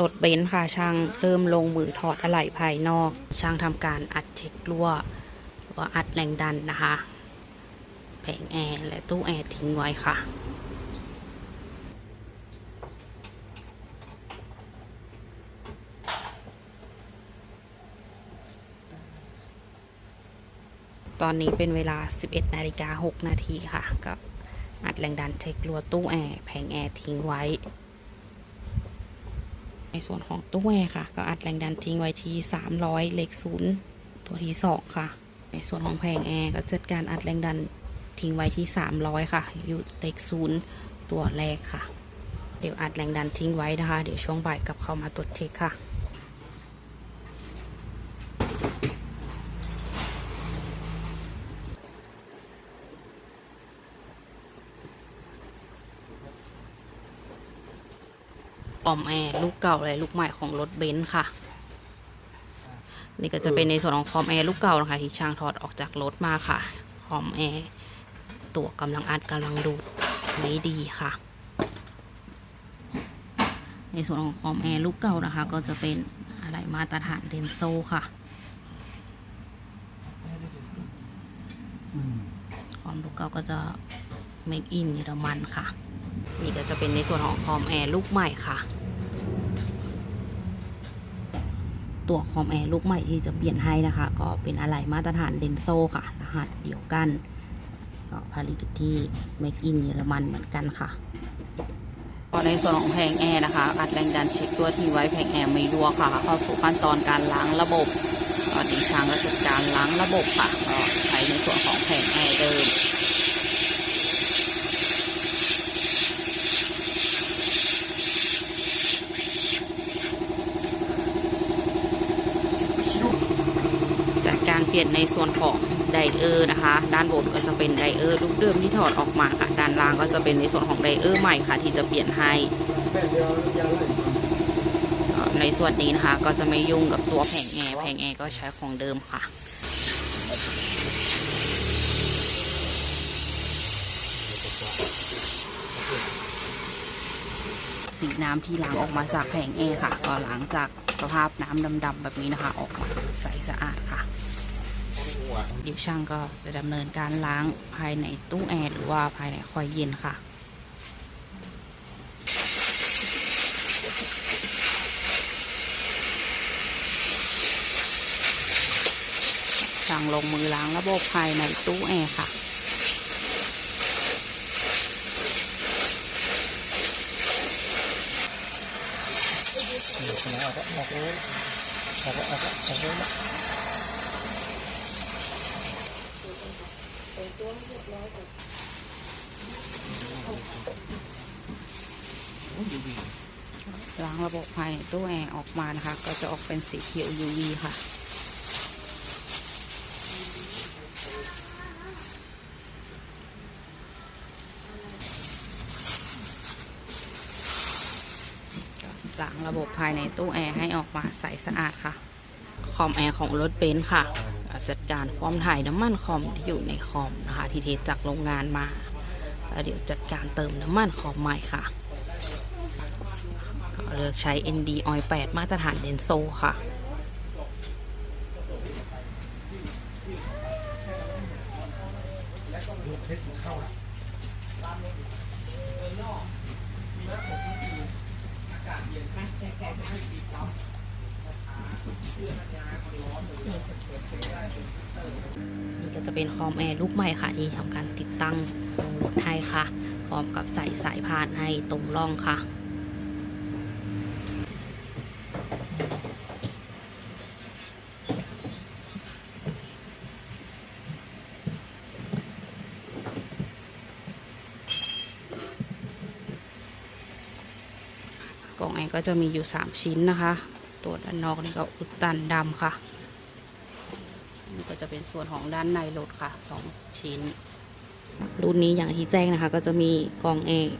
รถเบนซ์ค่ะช่างเริ่มลงมือถอดอะไหล่ภายนอก ช่างทำการอัดเช็ครั่วหรือว่าอัดแรงดันนะคะแผงแอร์และตู้แอร์ทิ้งไว้ค่ะตอนนี้เป็นเวลา 11 นาฬิกา 6 นาทีค่ะ ก็อัดแรงดันเช็ครัวตู้แอร์ แผงแอร์ทิ้งไว้ ในส่วนของตู้แอร์ค่ะ ก็อัดแรงดันทิ้งไว้ที่ 300 เลขศูนย์ตัวที่ 2 ค่ะ ในส่วนของแผงแอร์ก็จัดการอัดแรงดันทิ้งไว้ที่ 300 ค่ะ อยู่เลขศูนย์ตัวแรกค่ะ เดี๋ยวอัดแรงดันทิ้งไว้นะคะ เดี๋ยวช่วงบ่ายกลับเข้ามาตรวจเช็คค่ะ ออมแอร์ลูกเก่าและลูกใหม่ของรถเบนซ์ค่ะ นี่ก็จะเป็นในส่วนของคอมแอร์ลูกเก่านะคะที่ช่างถอดออกจากรถมาค่ะ คอมแอร์ตัวกำลังอัดกำลังดูดไม่ดีค่ะ ในส่วนของคอมแอร์ลูกเก่านะคะ ก็จะเป็นอะไรมาตรฐานเดนโซค่ะคอมลูกเก่าก็จะ make in เยอรมันค่ะ นี่ก็จะเป็นในส่วนของคอมแอร์ลูกใหม่ค่ะ ตัวคอมแอร์ลูกใหม่ที่จะเปลี่ยนให้นะคะ ก็เป็นอะไหล่มาตรฐานเดนโซค่ะ รหัสเดียวกัน ก็ผลิตที่ make in เยอรมันเหมือนกันค่ะในส่วนของแผงแอร์นะคะอัดแรงดันเช็คตัวที่ไว้แผงแอร์ไม่รั่วค่ะเข้าสู่ขั้นตอนการล้างระบบก็ดีช่างก็จัดการล้างระบบค่ะก็ใช้ในส่วนของแผงแอร์เดิม การเปลี่ยนในส่วนของไดเออร์นะคะ ด้านบนก็จะเป็นไดเออร์ลูกเดิมที่ถอดออกมาค่ะ ด้านล่างก็จะเป็นในส่วนของไดเออร์ใหม่ค่ะ ที่จะเปลี่ยนให้ในส่วนนี้นะคะ ก็จะไม่ยุ่งกับตัวแผงแอร์แผงแอร์ก็ใช้ของเดิมค่ะสีน้ำที่ล้างออกมาจากแผงแอร์ค่ะ ก็ล้างจากสภาพน้ำดำๆแบบนี้นะคะ ออกมาใสสะอาดค่ะ เดี๋ยวช่างก็จะดำเนินการล้างภายในตู้แอร์หรือว่าภายในคอยเย็นค่ะสั่งลงมือล้างระบบภายในตู้แอร์ค่ะล้ ล้างระบบภายในตู้แอร์ออกมานะคะ ก็จะออกเป็นสีเขียว UV ค่ะล้างระบบภายในตู้แอร์ให้ออกมาใสสะอาดค่ะ คอมแอร์ของรถเบนซ์ค่ะ จัดการความถ่ายน้ำมันคอมที่อยู่ในคอมนะคะที่เทจากโรงงานมาแล้วเดี๋ยวจัดการเติมน้ำมันคอมใหม่ค่ะ ก็เลือกใช้ ND Oil 8 มาตรฐานเดนโซค่ะนี่ก็ นี่ก็จะเป็นคอมแอร์ลูกใหม่ค่ะที่ทำการติดตั้งลงรถให้ค่ะ พร้อมกับใส่สายพานให้ตรงร่องค่ะกล่องแอร์ก็จะมีอยู่ 3 ชิ้นนะคะ ตัวด้านนอกนี่ก็อุดตันดำค่ะนี่ก็จะเป็นส่วนของด้านในรถค่ะ2ชิ้น รุ่นนี้อย่างที่แจ้งนะคะ ก็จะมีกองแอร์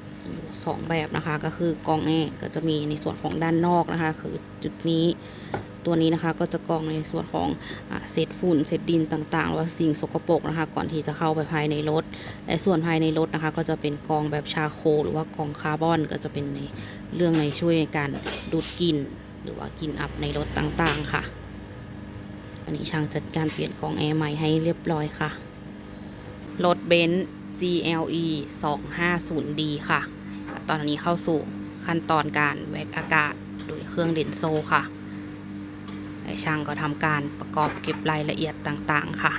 สองแบบนะคะ ก็คือกองแอร์ก็จะมีในส่วนของด้านนอกนะคะ คือจุดนี้ตัวนี้นะคะก็จะกองในส่วนของอเศษฝุ่นเศษดินต่างๆหรือว่าสิ่งสกปรกนะคะ ก่อนที่จะเข้าไปภายในรถ และส่วนภายในรถนะคะ ก็จะเป็นกองแบบชาโคลหรือว่ากองคาร์บอนก็จะเป็นในเรื่องในช่วยในการดูดกลิ่น หรือว่ากินอับในรถต่างๆค่ะ อันนี้ช่างจัดการเปลี่ยนกองแอร์ใหม่ให้เรียบร้อยค่ะ รถเบนซ์ GLE 250D ค่ะ ตอนนี้เข้าสู่ขั้นตอนการแวกอากาศโดยเครื่องเดนโซค่ะไอช่างก็ทำการประกอบเก็บรายละเอียดต่างๆค่ะ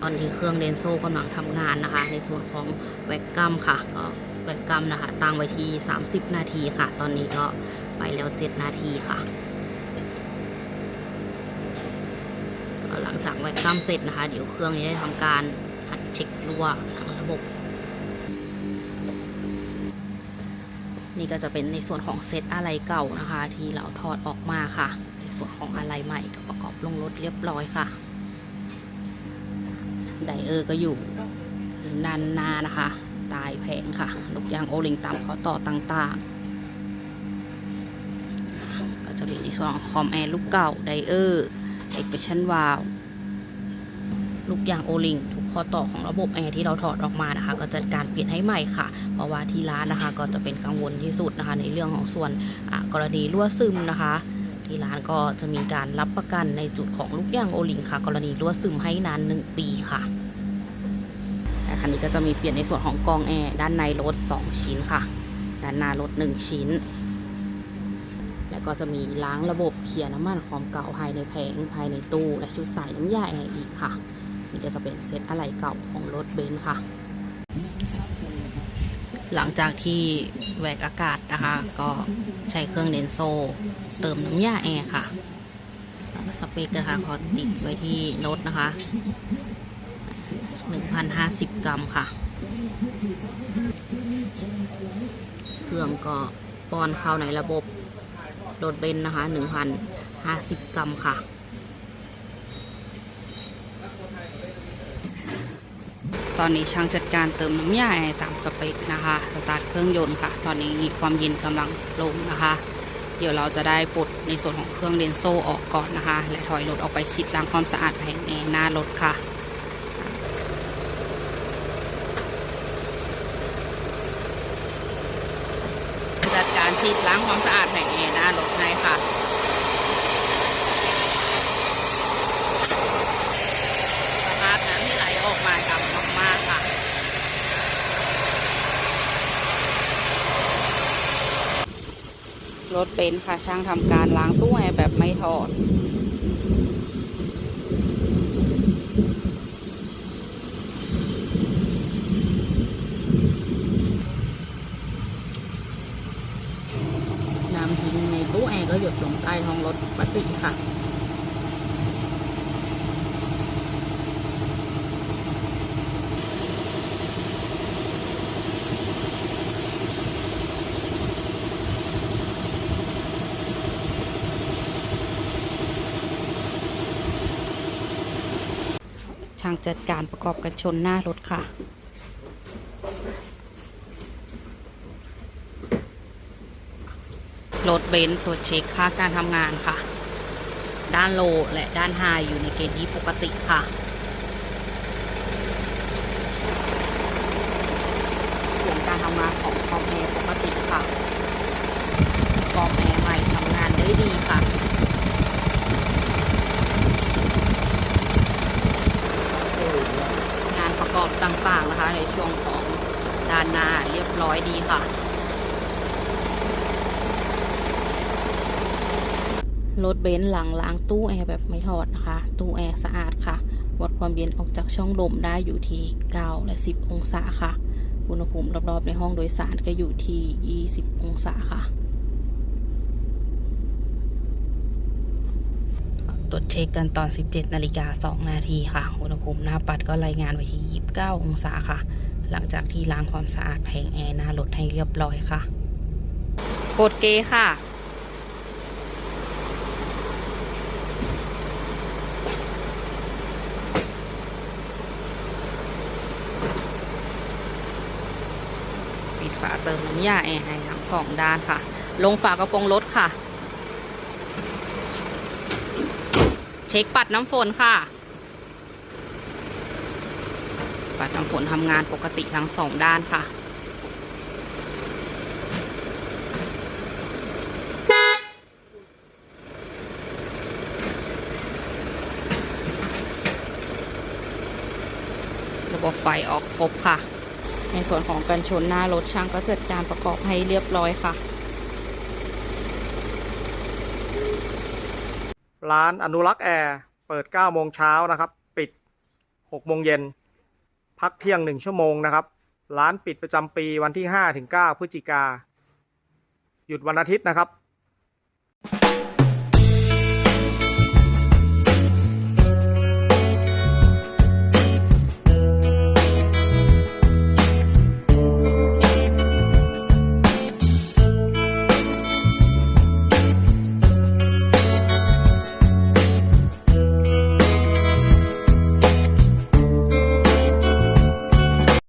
ตอนนี้เครื่องเดนโซกำลังทำงานนะคะ ในส่วนของแวกกัมค่ะ ก็แวกกัมนะคะตั้งไว้ที่ 30 นาทีค่ะ ตอนนี้ก็ ไปแล้ว 7 นาทีค่ะ หลังจากแวกกัมเสร็จนะคะ เดี๋ยวเครื่องนี้ได้ทำการหัดเช็ครั่วทั้งระบบ นี่ก็จะเป็นในส่วนของเซตอะไรเก่านะคะ ที่เราถอดออกมาค่ะ ในส่วนของอะไรใหม่ก็ประกอบลงรถเรียบร้อยค่ะ ไดเออร์ก็อยู่ด้านหน้านะคะ ตายแผงค่ะ ลูกยางโอลิงตามข้อต่อต่างๆ ก็จะมีในส่วนของคอมแอร์ลูกเก่าไดเออร์เอ็กเพรสชั่นวาลลูกยางโอลิงทุกข้อต่อของระบบแอร์ที่เราถอดออกมานะคะ ก็จะการเปลี่ยนให้ใหม่ค่ะ เพราะว่าที่ร้านนะคะ ก็จะเป็นกังวลที่สุดนะคะ ในเรื่องของส่วนกรณีรั่วซึมนะคะ ที่ร้านก็จะมีการรับประกันในจุดของลูกยางโอลิงค่ะ กรณีรั่วซึมให้นาน 1 ปีค่ะและคันนี้ก็จะมีเปลี่ยนในส่วนของกองแอร์ด้านในรถ 2 ชิ้นค่ะ ด้านหน้ารถ 1 ชิ้น แล้วก็จะมีล้างระบบเคลียร์น้ำมันความเก่าภายในแผงภายในตู้ และชุดใส่น้ำยาแอร์อีกค่ะ นี่ก็จะเป็นเซตอะไหล่เก่าของรถเบนซ์ค่ะ หลังจากที่แหวกอากาศนะคะ ก็ใช้เครื่องเดนโซ เติมน้ำยาแอร์ค่ะแล้วก็สเปคนะคะขอติดไว้ที่รถนะคะ 1,050 กรัมค่ะ เครื่องก็ป้อนเข้าในระบบ รถเบนนะคะ1,050กรัมค่ะ ตอนนี้ช่างจัดการเติมน้ำยาแอร์ตามสเปคนะคะสตาร์ทเครื่องยนต์ค่ะ ตอนนี้ความเย็นกำลังลงนะคะ เดี๋ยวเราจะได้ปลดในส่วนของเครื่องเดนโซ่ออกก่อนนะคะ และถอยรถออกไปชิดล้างความสะอาดแผงแอร์หน้ารถค่ะจัดการฉีดล้างความสะอาด แผงแอร์หน้ารถให้ค่ะสภาพน้ำที่ไหลออกมาดำมากๆค่ะรถเบนซ์ค่ะช่างทำการล้างตู้แอร์แบบไม่ถอด น้ำทิ้งในตู้แอร์ก็หยดลงใต้ท้องรถปกติค่ะ ช่างจัดการประกอบกันชนหน้ารถค่ะ รถเบนซ์ตรวจเช็คค่าการทำงานค่ะ ด้านโลและด้านไฮอยู่ในเกณฑ์ที่ปกติค่ะเสียงการทำงานของคอมแอร์ปกติค่ะคอมแอร์ใหม่ทำงานได้ดีค่ะ งานประกอบ ต่างๆนะคะ ในช่วงของด้านหน้าเรียบร้อยดีค่ะ รถเบนซ์หลังล้างตู้แอร์แบบไม่ถอดนะคะ ตู้แอร์สะอาดค่ะ วัดความเย็นออกจากช่องลมได้อยู่ที่9และ 10 องศาค่ะ อุณหภูมิรอบๆในห้องโดยสารก็อยู่ที่ 20 องศาค่ะ ตรวจเช็คกันตอน 17นาฬิกา2นาทีค่ะ อุณหภูมิหน้าปัดก็รายงานไว้ที่ 29 องศาค่ะ หลังจากที่ล้างความสะอาดแผงแอร์หน้ารถให้เรียบร้อยค่ะกดเกย์ค่ะปิดฝาเติมน้ำยาแอร์ให้ทั้งสองด้านค่ะ ลงฝากระโปรงรถค่ะ เช็คปัดน้ำฝนค่ะ ปัดน้ำฝนทำงานปกติทั้งสองด้านค่ะระบบไฟออกครบค่ะ ในส่วนของกันชนหน้ารถช่างก็จัดการประกอบให้เรียบร้อยค่ะ ร้านอนุรักษ์แอร์เปิด 9 โมงเช้านะครับ ปิด 6 โมงเย็น พักเที่ยง 1 ชั่วโมงนะครับ ร้านปิดประจำปีวันที่ 5 ถึง 9 พฤศจิกา หยุดวันอาทิตย์นะครับ